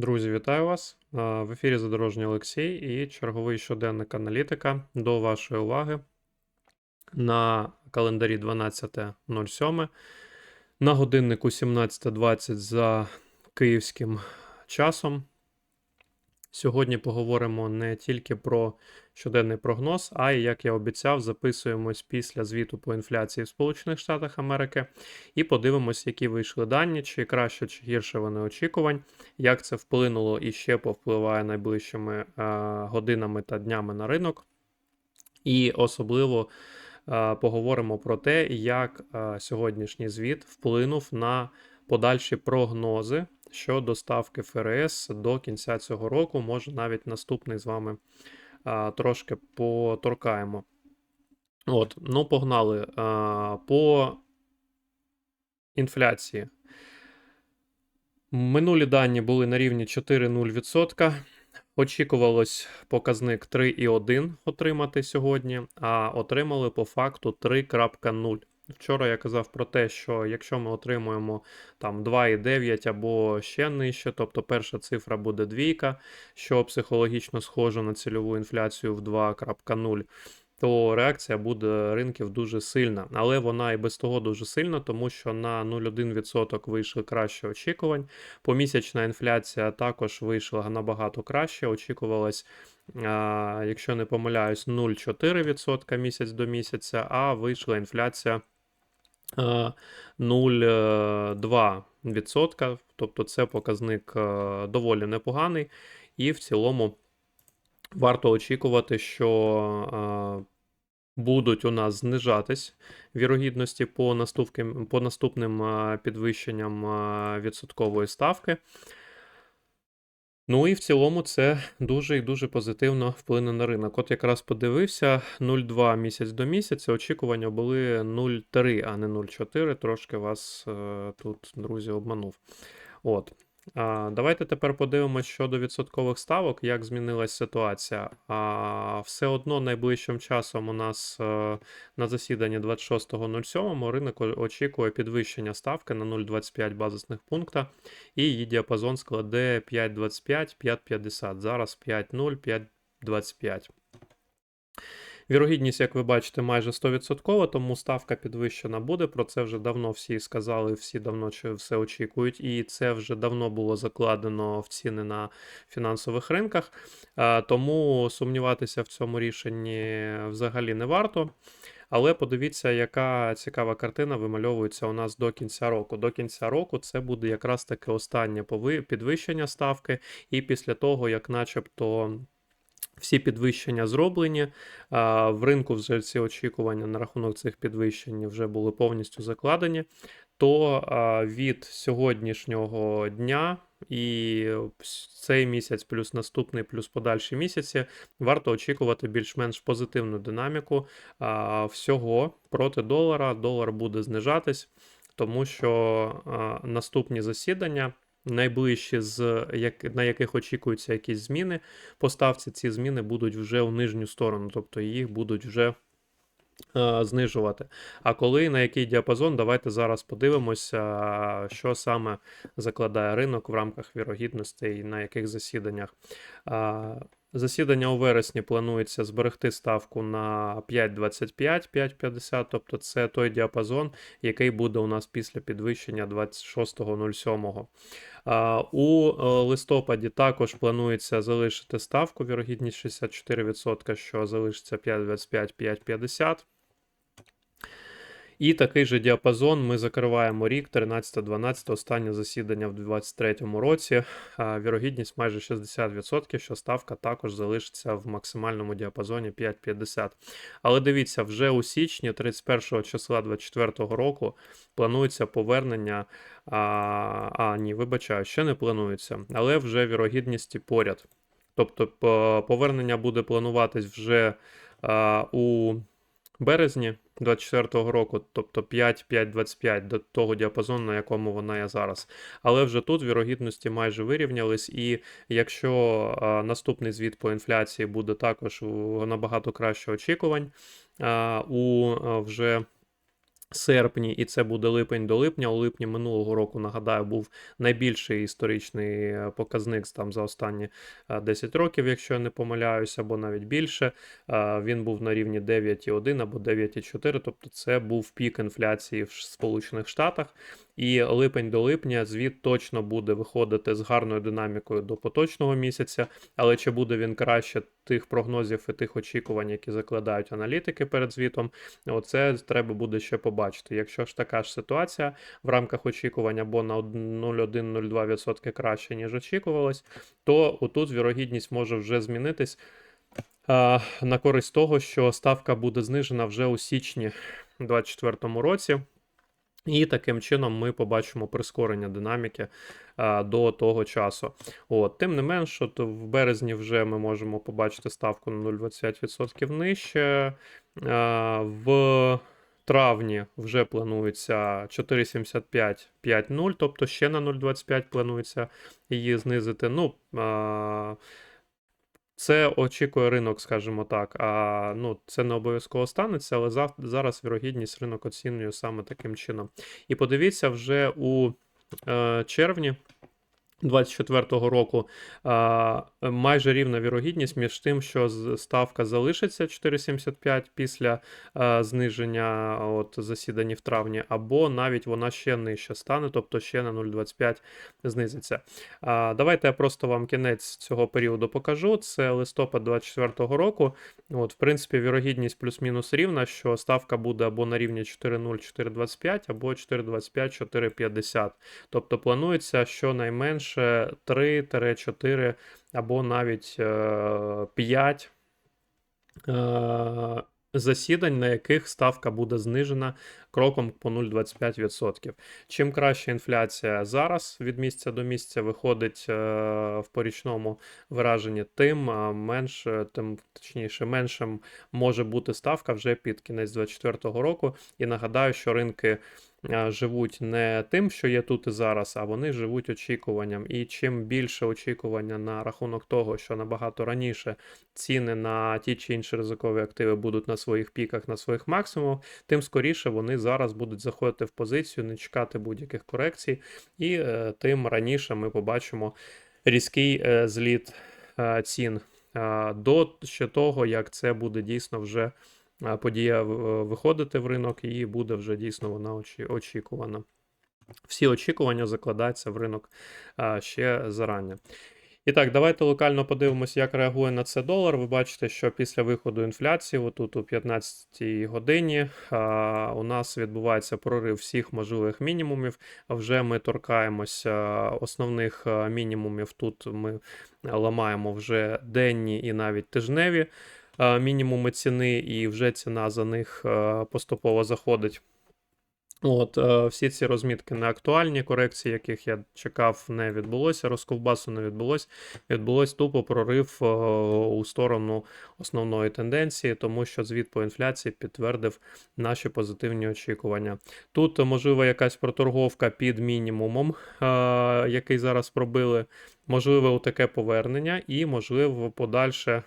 Друзі, вітаю вас! В ефірі Задорожній Олексій і черговий щоденник аналітика до вашої уваги на календарі 12.07, на годиннику 17.20 за київським часом. Сьогодні поговоримо не тільки про щоденний прогноз, а й, як я обіцяв, записуємось після звіту по інфляції в Сполучених Штатах Америки і подивимось, які вийшли дані, чи краще, чи гірше вони очікувань, як це вплинуло і ще повпливає найближчими е, годинами та днями на ринок. І особливо е, поговоримо про те, як е, сьогоднішній звіт вплинув на подальші прогнози щодо ставки ФРС до кінця цього року. Може, навіть наступний з вами трошки поторкаємо. От, ну, погнали. По інфляції. Минулі дані були на рівні 4,0%. Очікувалось показник 3,1 отримати сьогодні, а отримали по факту 3.0. Вчора я казав про те, що якщо ми отримуємо там 2,9 або ще нижче, тобто перша цифра буде двійка, що психологічно схоже на цільову інфляцію в 2.0, то реакція буде ринків дуже сильна. Але вона і без того дуже сильна, тому що на 0,1% вийшли краще очікувань. Помісячна інфляція також вийшла набагато краще. Очікувалось. Якщо не помиляюсь, 0,4% місяць до місяця, а вийшла інфляція 0,2%. Тобто це показник е, доволі непоганий, і в цілому варто очікувати, що е, будуть у нас знижатись вірогідності по наступним, по наступним е, підвищенням відсоткової ставки. Ну і в цілому це дуже і дуже позитивно вплине на ринок. От якраз подивився 0,2 місяць до місяця. Очікування були 0,3, а не 0,4. Трошки вас е, тут, друзі, обманув. От. Давайте тепер подивимося щодо відсоткових ставок, як змінилася ситуація. А, Все одно найближчим часом у нас е, на засіданні 26.07 ринок очікує підвищення ставки на 0,25 базисних пункта, і її діапазон складе 5,25-5,50. Зараз 5,0, 5,25. Вірогідність, як ви бачите, майже 100%, тому ставка підвищена буде. Про це вже давно всі сказали, всі давно все очікують, і це вже давно було закладено в ціни на фінансових ринках. Тому сумніватися в цьому рішенні взагалі не варто. Але подивіться, яка цікава картина вимальовується у нас до кінця року. До кінця року це буде якраз таке останнє підвищення ставки, і після того, як начебто. Всі підвищення зроблені. В ринку вже ці очікування на рахунок цих підвищень вже були повністю закладені. То від сьогоднішнього дня і цей місяць, плюс наступний, плюс подальші місяці, варто очікувати більш-менш позитивну динаміку всього проти долара. Долар буде знижатись, тому що наступні засідання найближчі, з як, на яких очікуються якісь зміни, поставці ці зміни будуть вже в нижню сторону, тобто їх будуть вже е, знижувати. А коли на який діапазон, давайте зараз подивимося, що саме закладає ринок в рамках вірогідностей, на яких засіданнях. Засідання у вересні планується зберегти ставку на 5,25-5,50, тобто це той діапазон, який буде у нас після підвищення 26.07. У е, листопаді також планується залишити ставку, вірогідність 64%, що залишиться 5,25-5,50. І такий же діапазон ми закриваємо рік 13-12, останнє засідання в 2023 році. Вірогідність майже 60%, що ставка також залишиться в максимальному діапазоні 5,50. Але дивіться, вже у січні 31 числа 2024 року планується повернення. А, а ні, вибачаю, ще не планується, але вже вірогідності поряд. Тобто повернення буде плануватись вже а, у березні 24-го року, тобто 5-5-25 до того діапазону, на якому вона є зараз. Але вже тут вірогідності майже вирівнялись, і якщо а, наступний звіт по інфляції буде також набагато краще очікувань, а, у а, вже серпні, і це буде липень до липня. У липні минулого року, нагадаю, був найбільший історичний е, показник там за останні е, 10 років, якщо я не помиляюся, або навіть більше. Е, Він був на рівні 9,1 або 9,4, тобто це був пік інфляції в Сполучених Штатах. І липень до липня звіт точно буде виходити з гарною динамікою до поточного місяця. Але чи буде він краще тих прогнозів і тих очікувань, які закладають аналітики перед звітом, оце треба буде ще побачити. Якщо ж така ж ситуація в рамках очікувань або на 0,1-0,2% краще, ніж очікувалось, то отут вірогідність може вже змінитись на користь того, що ставка буде знижена вже у січні 2024 році. І таким чином ми побачимо прискорення динаміки а, до того часу. От, Тим не менш, от в березні вже ми можемо побачити ставку на 0,25% нижче. А, в травні вже планується 4,75 5,0, тобто ще на 0,25 планується її знизити. Ну, а, це очікує ринок, скажімо так. А ну, це не обов'язково станеться, але зав- зараз вірогідність ринок оцінює саме таким чином. І подивіться, вже у е, червні 24-го року а, майже рівна вірогідність між тим, що ставка залишиться 4,75 після а, зниження от, засідання в травні, або навіть вона ще нижче стане, тобто ще на 0,25 знизиться. А, давайте я просто вам кінець цього періоду покажу. Це листопад 24-го року. От, в принципі, вірогідність плюс-мінус рівна, що ставка буде або на рівні 4,0, 4,25, або 4,25, 4,50. Тобто планується щонайменше 3-4 або навіть е, 5 е, засідань, на яких ставка буде знижена кроком по 0,25%. Чим краща інфляція зараз від місця до місця виходить е, в порічному вираженні, тим е, менше, тим точніше, меншим може бути ставка вже під кінець 2024 року. І нагадаю, що ринки живуть не тим, що є тут і зараз, а вони живуть очікуванням. І чим більше очікування на рахунок того, що набагато раніше ціни на ті чи інші ризикові активи будуть на своїх піках, на своїх максимумах, тим скоріше вони зараз будуть заходити в позицію, не чекати будь-яких корекцій, і е, тим раніше ми побачимо різкий е, зліт е, цін до ще того, як це буде дійсно вже подія виходити в ринок, і буде вже дійсно вона очі- очікувана. Всі очікування закладаються в ринок ще зарані. І так, давайте локально подивимося, як реагує на це долар. Ви бачите, що після виходу інфляції, отут у 15 годині, а, у нас відбувається прорив всіх можливих мінімумів. Вже ми торкаємося основних мінімумів. Тут ми ламаємо вже денні і навіть тижневі мінімуми ціни, і вже ціна за них поступово заходить. От, е, всі ці розмітки не актуальні, корекції, яких я чекав, не відбулося. Розковбасу не відбулось. Відбулось тупо прорив е, у сторону основної тенденції, тому що звіт по інфляції підтвердив наші позитивні очікування. Тут можливо якась проторговка під мінімумом, е, який зараз пробили. Можливо, таке повернення, і можливо подальше.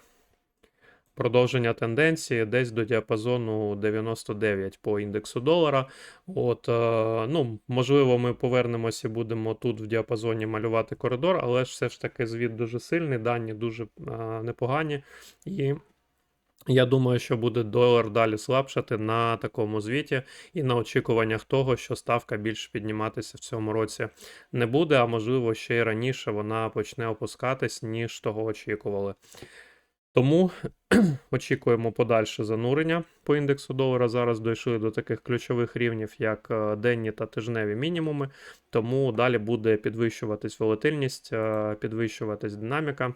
Продовження тенденції десь до діапазону 99 по індексу долара. От, е, ну, можливо, ми повернемося і будемо тут в діапазоні малювати коридор, але ж все ж таки звіт дуже сильний, дані дуже е, непогані. І я думаю, що буде долар далі слабшати на такому звіті і на очікуваннях того, що ставка більше підніматися в цьому році не буде, а можливо, ще й раніше вона почне опускатись, ніж того очікували. Тому очікуємо подальше занурення по індексу долара. Зараз дійшли до таких ключових рівнів, як е, денні та тижневі мінімуми. Тому далі буде підвищуватись волатильність, е, підвищуватись динаміка.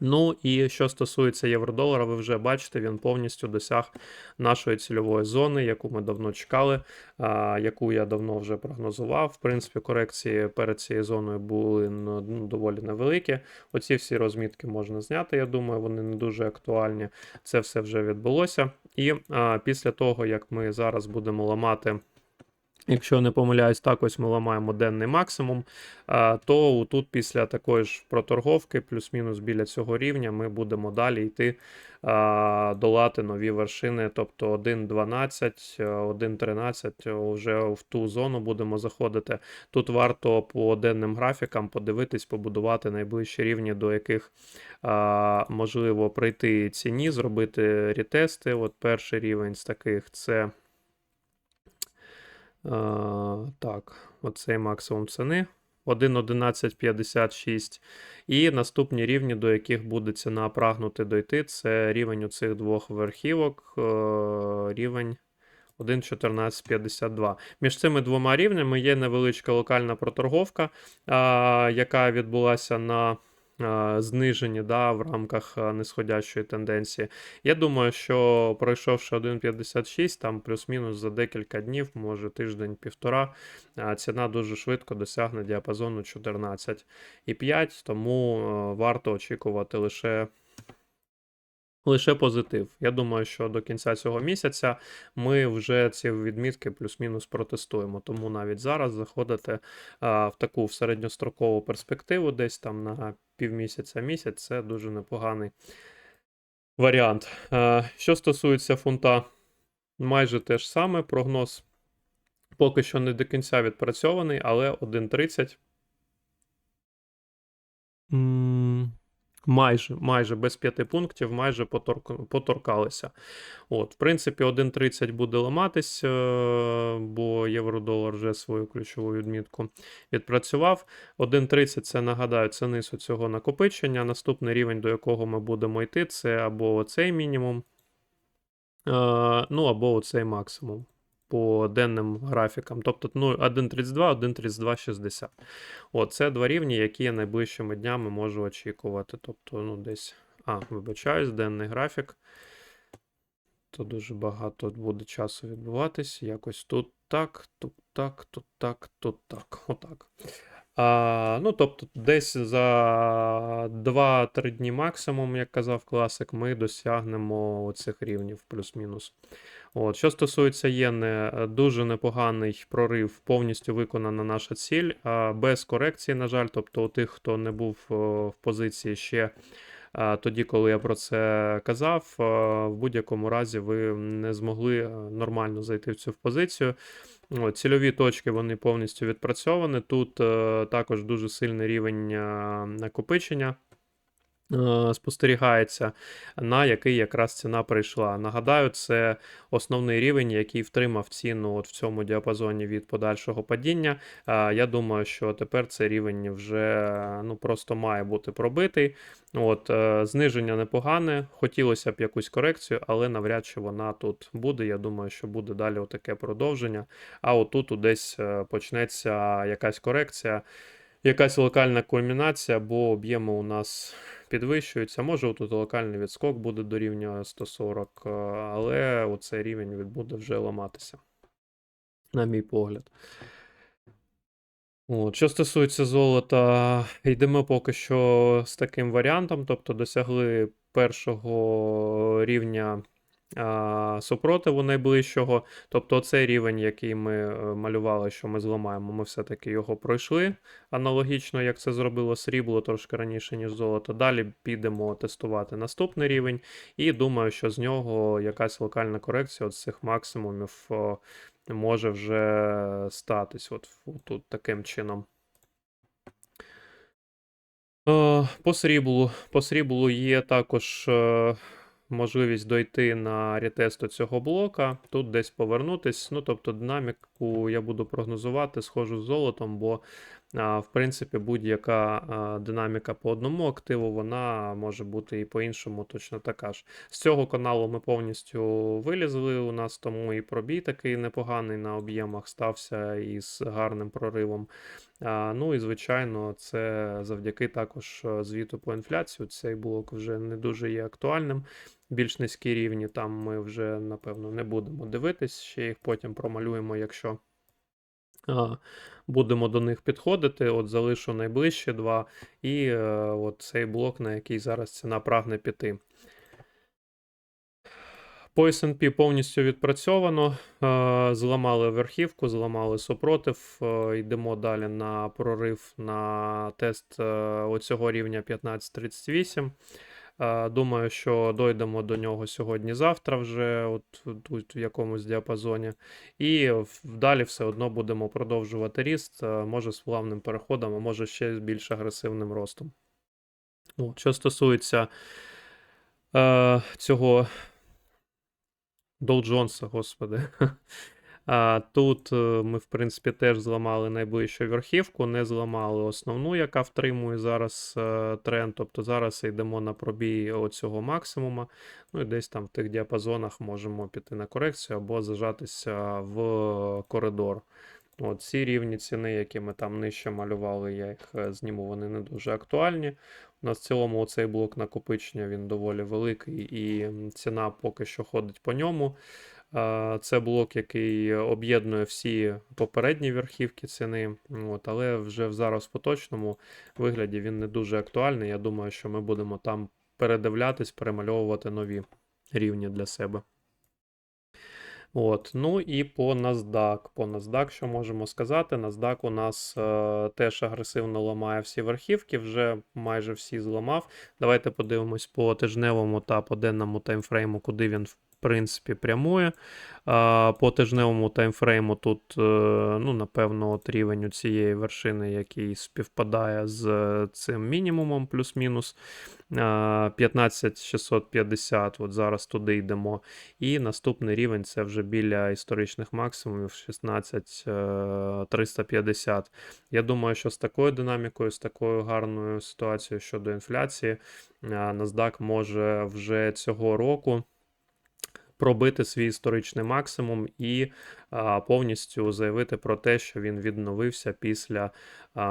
Ну і що стосується євро-долара, ви вже бачите, він повністю досяг нашої цільової зони, яку ми давно чекали, а, яку я давно вже прогнозував. В принципі, корекції перед цією зоною були ну, ну, доволі невеликі. Оці всі розмітки можна зняти. Я думаю, вони не дуже актуальні. Це все вже відбулося. І а, після того, як ми зараз будемо ламати. Якщо не помиляюсь, так ось ми ламаємо денний максимум, то тут після такої ж проторговки, плюс-мінус біля цього рівня, ми будемо далі йти долати нові вершини, тобто 1.12, е, 1.13 вже в ту зону будемо заходити. Тут варто по денним графікам подивитись, побудувати найближчі рівні, до яких можливо прийти ціні, зробити ретести. От перший рівень з таких це. А, так, оцей максимум ціни. 1.1156. І наступні рівні, до яких буде ціна прагнути дойти, це рівень у цих двох верхівок, е, рівень 1.1452. Між цими двома рівнями є невеличка локальна проторговка, яка відбулася на а, зниженні да, в рамках а, нисходящої тенденції. Я думаю, що пройшовши 1.56, там плюс-мінус за декілька днів, може тиждень-півтора, ціна дуже швидко досягне діапазону 14,5, тому е, варто очікувати лише. Лише позитив. Я думаю, що до кінця цього місяця ми вже ці відмітки плюс-мінус протестуємо. Тому навіть зараз заходити а, в таку середньострокову перспективу, десь там на півмісяця місяць, це дуже непоганий варіант. А, що стосується фунта, майже те ж саме. Прогноз поки що не до кінця відпрацьований, але 1.30. Майже, майже без п'яти пунктів, майже поторк... поторкалися. От, в принципі, 1.30 буде ламатись, е, бо євро-долар вже свою ключову відмітку відпрацював. 1.30 це нагадаю, це низ цього накопичення. Наступний рівень, до якого ми будемо йти, це або оцей мінімум, е, ну або оцей максимум. По денним графікам, тобто ну, 1.32, 1.32,60. О, це два рівні, які я найближчими днями можу очікувати. Тобто, ну, десь. А, вибачаюсь, денний графік. То дуже багато буде часу відбуватись. Якось тут так, тут так, тут так, тут так. Отак. А, ну, тобто, десь за 2-3 дні максимум, як казав класик, ми досягнемо оцих рівнів плюс-мінус. От, Що стосується єни, дуже непоганий прорив, повністю виконана наша ціль, без корекції, на жаль, тобто у тих, хто не був в позиції ще тоді, коли я про це казав, в будь-якому разі ви не змогли е, нормально зайти в цю позицію. Цільові точки вони повністю відпрацьовані. Тут е, також дуже сильний рівень е, накопичення. Е, Спостерігається, на який якраз ціна прийшла. Нагадаю, це основний рівень, який втримав ціну от в цьому діапазоні від подальшого падіння. Е, Я думаю, що тепер цей рівень вже ну, просто має бути пробитий. От, е, Зниження непогане, хотілося б якусь корекцію, але навряд чи вона тут буде. Я думаю, що буде далі таке продовження. А отут десь почнеться якась корекція, якась локальна кульмінація, бо об'єми у нас підвищуються. Може, тут локальний відскок буде до рівня 140, е, але оцей рівень буде вже ламатися, на мій погляд. От, що стосується золота, йдемо поки що з таким варіантом, тобто досягли першого рівня супротиву найближчого. Тобто цей рівень, який ми е, малювали, що ми зламаємо, ми все-таки його пройшли аналогічно, як це зробило срібло трошки раніше, ніж золото. Далі підемо тестувати наступний рівень, і думаю, що з нього якась локальна корекція от з цих максимумів може вже статись от, тут таким чином. Е, По сріблу. По сріблу є також е, можливість дойти на ретесту цього блока, тут десь повернутись. Ну, тобто динаміку я буду прогнозувати, схожу з золотом, бо в принципі будь-яка динаміка по одному активу, вона може бути і по-іншому точно така ж. З цього каналу ми повністю вилізли. У нас тому і пробій такий непоганий на об'ємах стався із гарним проривом. Ну і звичайно, це завдяки також звіту по інфляцію. Цей блок вже не дуже є актуальним. Більш низькі рівні там ми вже, напевно, не будемо дивитись, ще їх потім промалюємо, якщо будемо до них підходити. От залишу найближчі два, і е, от цей блок, на який зараз ціна прагне піти. По S&P повністю відпрацьовано. Е, Зламали верхівку, зламали супротив. Е, Йдемо далі на прорив на тест е, оцього рівня 1538. Думаю, що дойдемо до нього сьогодні-завтра вже, от тут в якомусь діапазоні. І далі все одно будемо продовжувати ріст, може з плавним переходом, а може ще з більш агресивним ростом. От, що стосується е, цього Dow Jones, господи. Тут е, ми, в принципі, теж зламали найближчу верхівку, не зламали основну, яка втримує зараз е, тренд. Тобто зараз йдемо на пробій оцього максимума. Ну і десь там в тих діапазонах можемо піти на корекцію або зажатися в коридор. От ці рівні ціни, які ми там нижче малювали, я їх е, зніму, вони не дуже актуальні. У нас в цілому оцей блок накопичення він доволі великий, і ціна поки що ходить по ньому. Це блок, який об'єднує всі попередні верхівки ціни, от, але вже зараз в поточному вигляді він не дуже актуальний. Я думаю, що ми будемо там передивлятись, перемальовувати нові рівні для себе. От, ну і по NASDAQ. По NASDAQ, що можемо сказати? NASDAQ у нас е, теж агресивно ламає всі верхівки, вже майже всі зламав. Давайте подивимось по тижневому та по денному таймфрейму, куди він принципі прямує. По тижневому таймфрейму тут, е, ну, напевно, от рівень у цієї вершини, який співпадає з е, цим мінімумом, плюс-мінус. 15650, от зараз туди йдемо. І наступний рівень це вже біля історичних максимумів 16350. Я думаю, що з такою динамікою, з такою гарною ситуацією щодо інфляції, NASDAQ може вже цього року пробити свій історичний максимум і повністю заявити про те, що він відновився після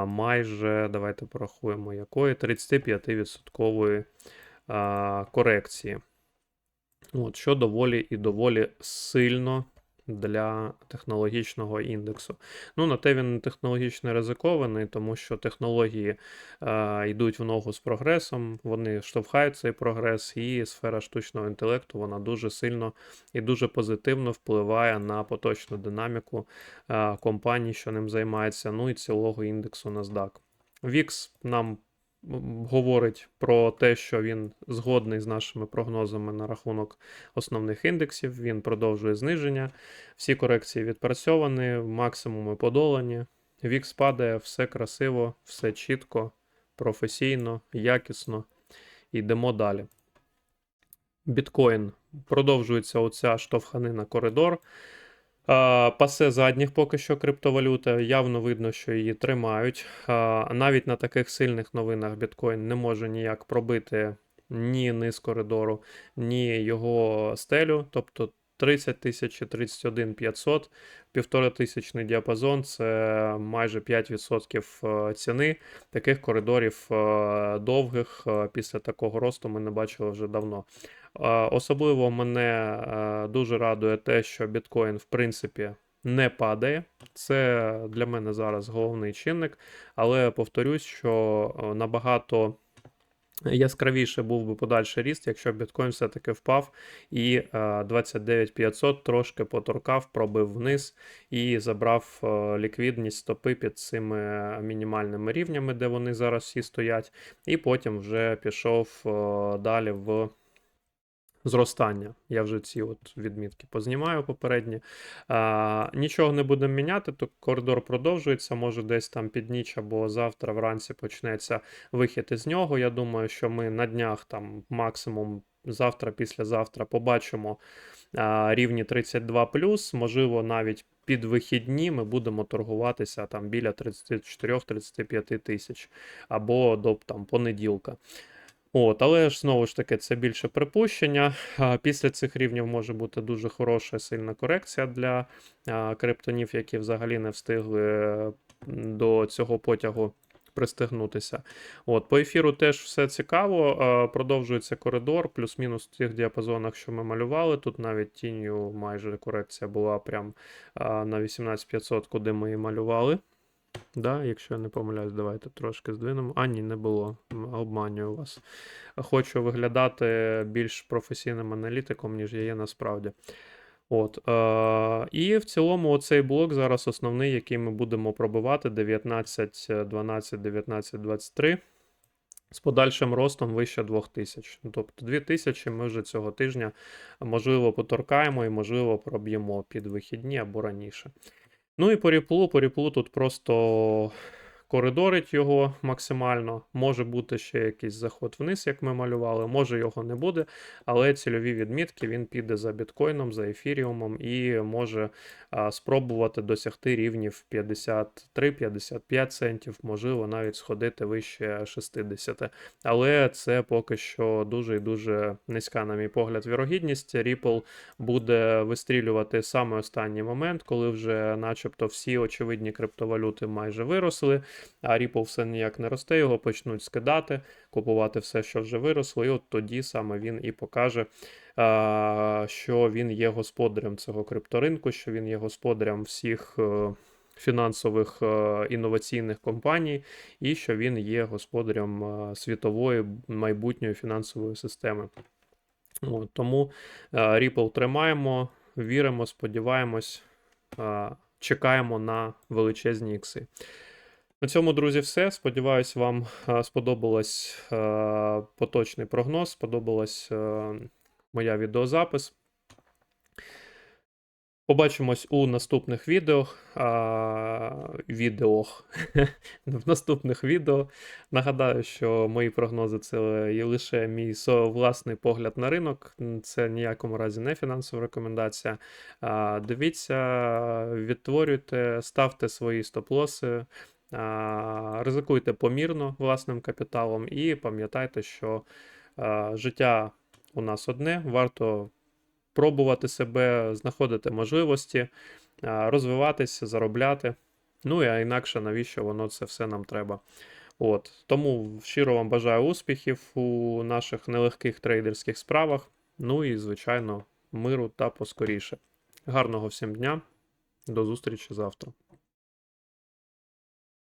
майже, давайте порахуємо, якої 35% а, корекції. От, що доволі і доволі сильно для технологічного індексу. Ну, на те він технологічно ризикований, тому що технології е, йдуть в ногу з прогресом, вони штовхають цей прогрес, і сфера штучного інтелекту вона дуже сильно і дуже позитивно впливає на поточну динаміку е, компаній, що ним займається, ну і цілого індексу NASDAQ. VIX нам говорить про те, що він згодний з нашими прогнозами на рахунок основних індексів. Він продовжує зниження. Всі корекції відпрацьовані, максимуми подолані. VIX падає, все красиво, все чітко, професійно, якісно. Йдемо далі. Біткоін продовжується оця штовханина коридор. Пасе задніх поки що криптовалюта. Явно видно, що її тримають. Навіть на таких сильних новинах біткоін не може ніяк пробити ні низ коридору, ні його стелю. Тобто 30 тисяч і 31 500, півтора тисячний діапазон це майже 5% е, ціни. Таких коридорів е, довгих е, після такого росту ми не бачили вже давно. Особливо мене дуже радує те, що біткоін, в принципі, не падає. Це для мене зараз головний чинник. Але повторюсь, що набагато яскравіше був би подальший ріст, якщо біткоін все-таки впав і е, 29500 трошки поторкав, пробив вниз і забрав е, ліквідність стопи під цими мінімальними рівнями, де вони зараз всі стоять, і потім вже пішов е, далі в зростання. Я вже ці от відмітки познімаю попередні. А, нічого не будемо міняти, то коридор продовжується. Може, десь там під ніч або завтра вранці почнеться вихід із нього. Я думаю, що ми на днях там максимум. Завтра, післязавтра побачимо а, рівні 32 можливо, навіть під вихідні ми будемо торгуватися там біля 34-35 тисяч або до там понеділка. От, але ж знову ж таки, це більше припущення. Після цих рівнів може бути дуже хороша сильна корекція для криптонів, які взагалі не встигли е, до цього потягу пристигнутися. От, по ефіру теж все цікаво. Продовжується коридор, плюс-мінус в тих діапазонах, що ми малювали. Тут навіть тінню майже корекція була прям на 18500, куди ми і малювали. Да, якщо я не помиляюсь, давайте трошки здвинемо. А, ні, не було. Обманюю вас. Хочу виглядати більш професійним аналітиком, ніж я є насправді. От, е, і в цілому оцей блок зараз основний, який ми будемо пробивати 19, е, 12, 19, 23 з подальшим ростом вище 2000. Ну, Тобто 2000 ми вже цього тижня можливо поторкаємо і можливо проб'ємо під вихідні або раніше. Ну і по ріплу, тут просто коридорить його максимально. Може бути ще якийсь заход вниз, як ми малювали, може його не буде, але цільові відмітки він піде за біткоїном, за ефіріумом і може а, спробувати досягти рівнів 53-55 центів, можливо, навіть сходити вище 60. Але це поки що дуже і дуже низька, на мій погляд, вірогідність. Ripple буде вистрілювати саме останній момент, коли вже, начебто, всі очевидні криптовалюти майже виросли, а Ripple все ніяк не росте, його почнуть скидати, купувати все, що вже виросло, і от тоді саме він і покаже, що він є господарем цього крипторинку, що він є господарем всіх. е, Фінансових е, інноваційних компаній, і що він є господарем е, світової майбутньої фінансової системи. От, тому Ripple тримаємо, віримо, сподіваємось, чекаємо на величезні ікси. На цьому, друзі, все. Сподіваюсь, вам е, сподобалось е, поточний прогноз, сподобалась е, моя відеозапис. Побачимось у наступних відео. А, відеох. в наступних відео. Нагадаю, що мої прогнози це є лише мій власний погляд на ринок. Це ніякому разі не фінансова рекомендація. А, дивіться, відтворюйте, ставте свої стоп-лоси. Ризикуйте помірно власним капіталом і пам'ятайте, що життя у нас одне, варто пробувати себе, знаходити можливості, розвиватися, заробляти. Ну а інакше навіщо воно це все нам треба. От тому щиро вам бажаю успіхів у наших нелегких трейдерських справах. Ну і, звичайно, миру та поскоріше. Гарного всім дня. До зустрічі завтра.